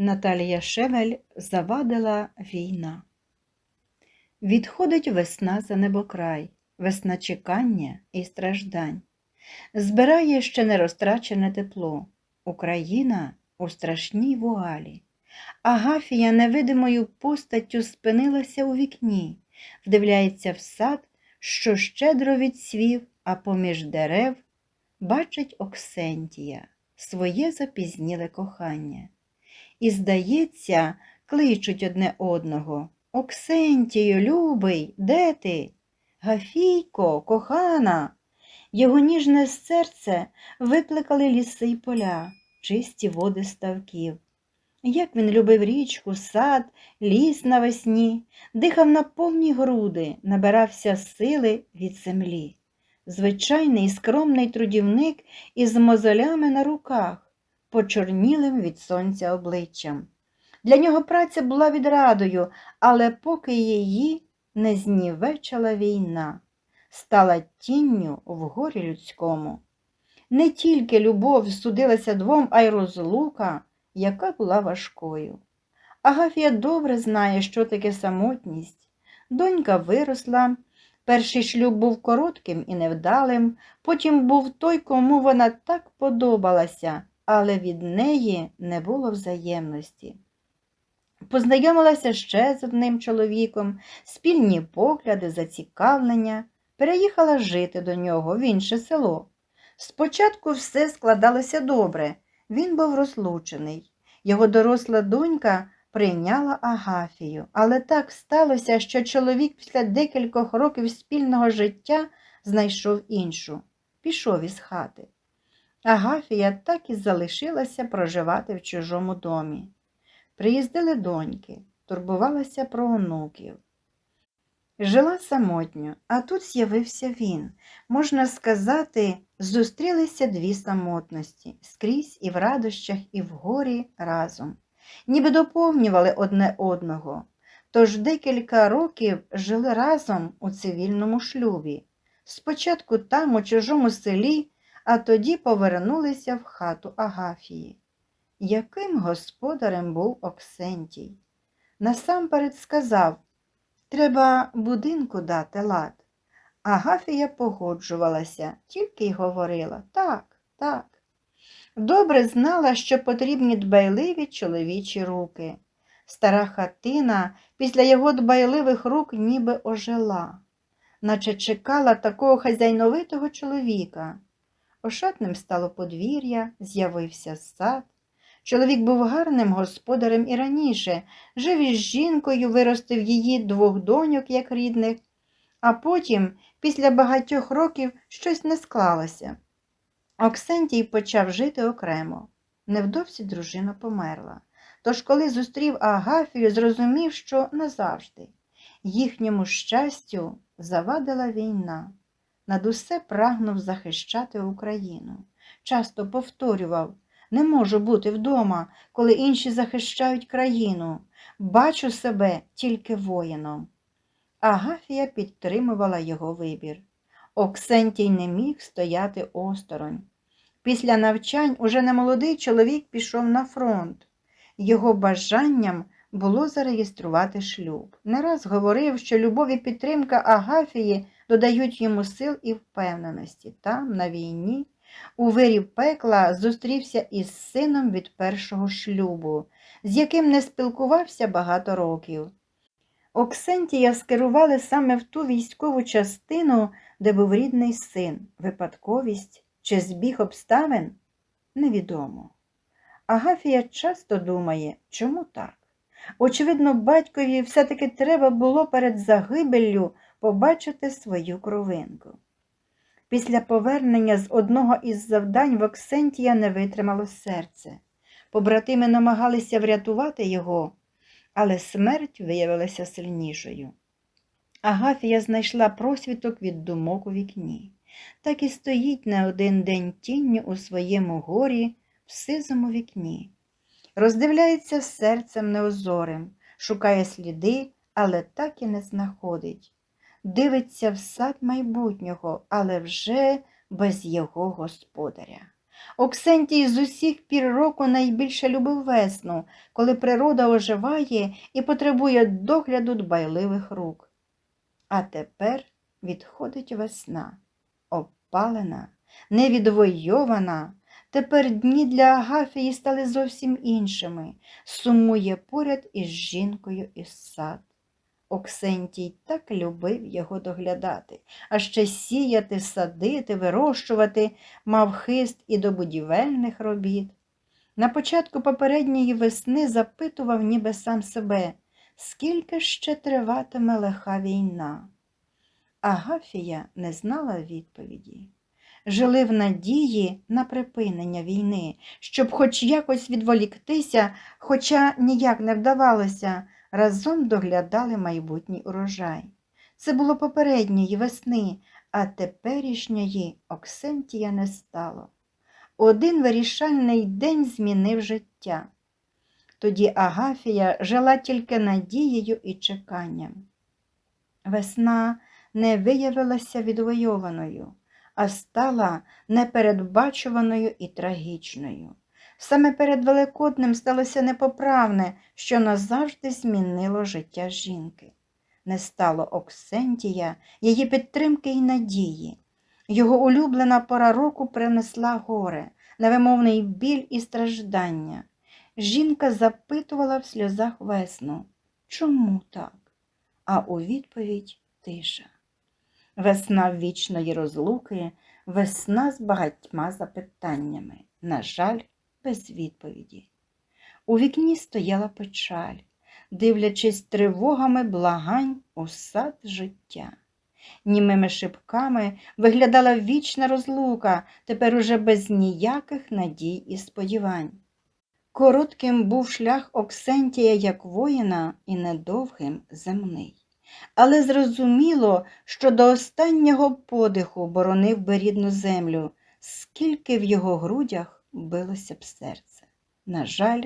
Наталія Шевель завадила війна. Відходить весна за небокрай, весна чекання і страждань. Збирає ще не розтрачене тепло. Україна у страшній вуалі. Агафія невидимою постаттю спинилася у вікні, вдивляється в сад, що щедро відсвів, а поміж дерев бачить Оксентія своє запізніле кохання. І, здається, кличуть одне одного. Оксентію, любий, де ти? Гафійко, кохана. Його ніжне серце викликали ліси й поля, чисті води ставків. Як він любив річку, сад, ліс навесні, дихав на повні груди, набирався сили від землі. Звичайний скромний трудівник із мозолями на руках, почорнілим від сонця обличчям. Для нього праця була відрадою, але поки її не знівечила війна, стала тінню в горі людському. Не тільки любов судилася двом, а й розлука, яка була важкою. Агафія добре знає, що таке самотність. Донька виросла, перший шлюб був коротким і невдалим, потім був той, кому вона так подобалася, але від неї не було взаємності. Познайомилася ще з одним чоловіком, спільні погляди, зацікавлення, переїхала жити до нього в інше село. Спочатку все складалося добре, він був розлучений. Його доросла донька прийняла Агафію, але так сталося, що чоловік після декількох років спільного життя знайшов іншу, пішов із хати. Агафія так і залишилася проживати в чужому домі. Приїздили доньки, турбувалася про онуків. Жила самотньо, а тут з'явився він. Можна сказати, зустрілися дві самотності скрізь і в радощах, і в горі разом, ніби доповнювали одне одного. Тож декілька років жили разом у цивільному шлюбі. Спочатку там, у чужому селі, а тоді повернулися в хату Агафії. Яким господарем був Оксентій? Насамперед сказав Треба будинку дати лад. Агафія погоджувалася, тільки й говорила так, так. Добре знала, що потрібні дбайливі чоловічі руки. Стара хатина після його дбайливих рук ніби ожила, наче чекала такого хазяйновитого чоловіка. Ошатним стало подвір'я, з'явився сад. Чоловік був гарним господарем і раніше, жив із жінкою, виростив її двох доньок, як рідних, а потім, після багатьох років, щось не склалося. Оксентій почав жити окремо. Невдовзі дружина померла. Тож, коли зустрів Агафію, зрозумів, що назавжди. Їхньому щастю завадила війна. Над усе прагнув захищати Україну. Часто повторював не можу бути вдома, коли інші захищають країну. Бачу себе тільки воїном. Агафія підтримувала його вибір. Оксентій не міг стояти осторонь. Після навчань уже немолодий чоловік пішов на фронт. Його бажанням було зареєструвати шлюб. Не раз говорив, що любов і підтримка Агафії додають йому сил і впевненості. Там, на війні, у вирі пекла зустрівся із сином від першого шлюбу, з яким не спілкувався багато років. Оксентія скерували саме в ту військову частину, де був рідний син, випадковість чи збіг обставин невідомо. Агафія часто думає, чому так? Очевидно, батькові все-таки треба було перед загибеллю побачити свою кровинку. Після повернення з одного із завдань в Оксентія не витримало серце. Побратими намагалися врятувати його, але смерть виявилася сильнішою. Агафія знайшла просвіток від думок у вікні, так і стоїть на один день тінню у своєму горі в сизому вікні. Роздивляється серцем неозорим, шукає сліди, але так і не знаходить дивиться в сад майбутнього, але вже без його господаря. Оксентій з усіх пір року найбільше любив весну, коли природа оживає і потребує догляду дбайливих рук. А тепер відходить весна, опалена, невідвойована. Тепер дні для Агафії стали зовсім іншими. Сумує поряд із жінкою із сад. Оксентій так любив його доглядати, а ще сіяти, садити, вирощувати, мав хист і до будівельних робіт. На початку попередньої весни запитував ніби сам себе, скільки ще триватиме лиха війна. Агафія не знала відповіді. Жили в надії на припинення війни, щоб хоч якось відволіктися, хоча ніяк не вдавалося, разом доглядали майбутній урожай. Це було попередньої весни, а теперішньої Оксентія не стало. Один вирішальний день змінив життя. Тоді Агафія жила тільки надією і чеканням. Весна не виявилася відвойованою, а стала непередбачуваною і трагічною. Саме перед Великоднем сталося непоправне, що назавжди змінило життя жінки. Не стало Оксентія, її підтримки і надії. Його улюблена пора року принесла горе, невимовний біль і страждання. Жінка запитувала в сльозах весну, чому так? А у відповідь тиша. Весна вічної розлуки, весна з багатьма запитаннями. На жаль, без відповіді. У вікні стояла печаль, дивлячись тривогами благань у сад життя. Німими шибками виглядала вічна розлука, тепер уже без ніяких надій і сподівань. Коротким був шлях Оксентія як воїна і недовгим земний. Але зрозуміло, що до останнього подиху боронив би рідну землю, скільки в його грудях билося б серце. На жаль,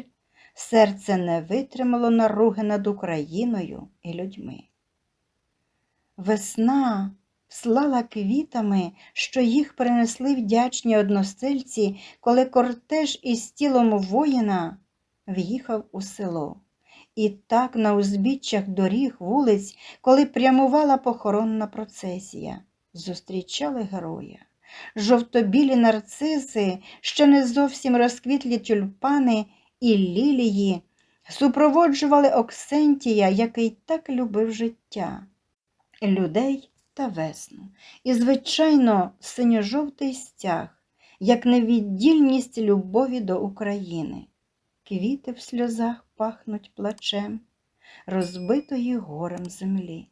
серце не витримало наруги над Україною і людьми. Весна слала квітами, що їх принесли вдячні односельці, коли кортеж із тілом воїна в'їхав у село. І так на узбіччях доріг вулиць, коли прямувала похоронна процесія, зустрічали героя. Жовтобілі нарциси, ще не зовсім розквітлі тюльпани і лілії, супроводжували Оксентія, який так любив життя, людей та весну. І, звичайно, синьо-жовтий стяг, як невіддільність любові до України. Квіти в сльозах пахнуть плачем, розбитої горем землі.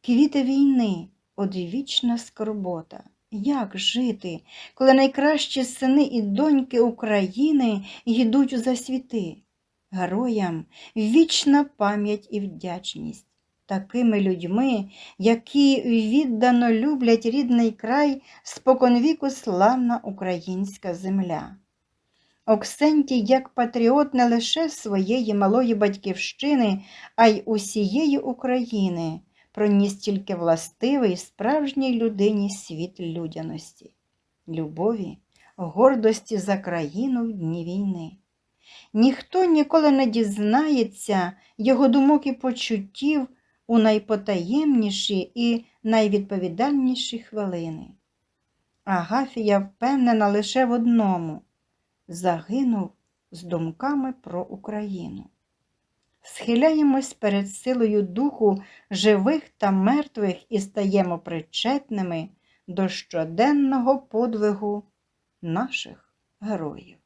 Квіти війни, одвічна скорбота. Як жити, коли найкращі сини і доньки України йдуть у засвіти? Героям вічна пам'ять і вдячність. Такими людьми, які віддано люблять рідний край, споконвіку славна українська земля. Оксентій як патріот не лише своєї малої батьківщини, а й усієї України, проніс тільки властивий справжній людині світ людяності, любові, гордості за країну в дні війни. Ніхто ніколи не дізнається його думок і почуттів у найпотаємніші і найвідповідальніші хвилини. Агафія впевнена лише в одному загинув з думками про Україну. Схиляємось перед силою духу живих та мертвих і стаємо причетними до щоденного подвигу наших героїв.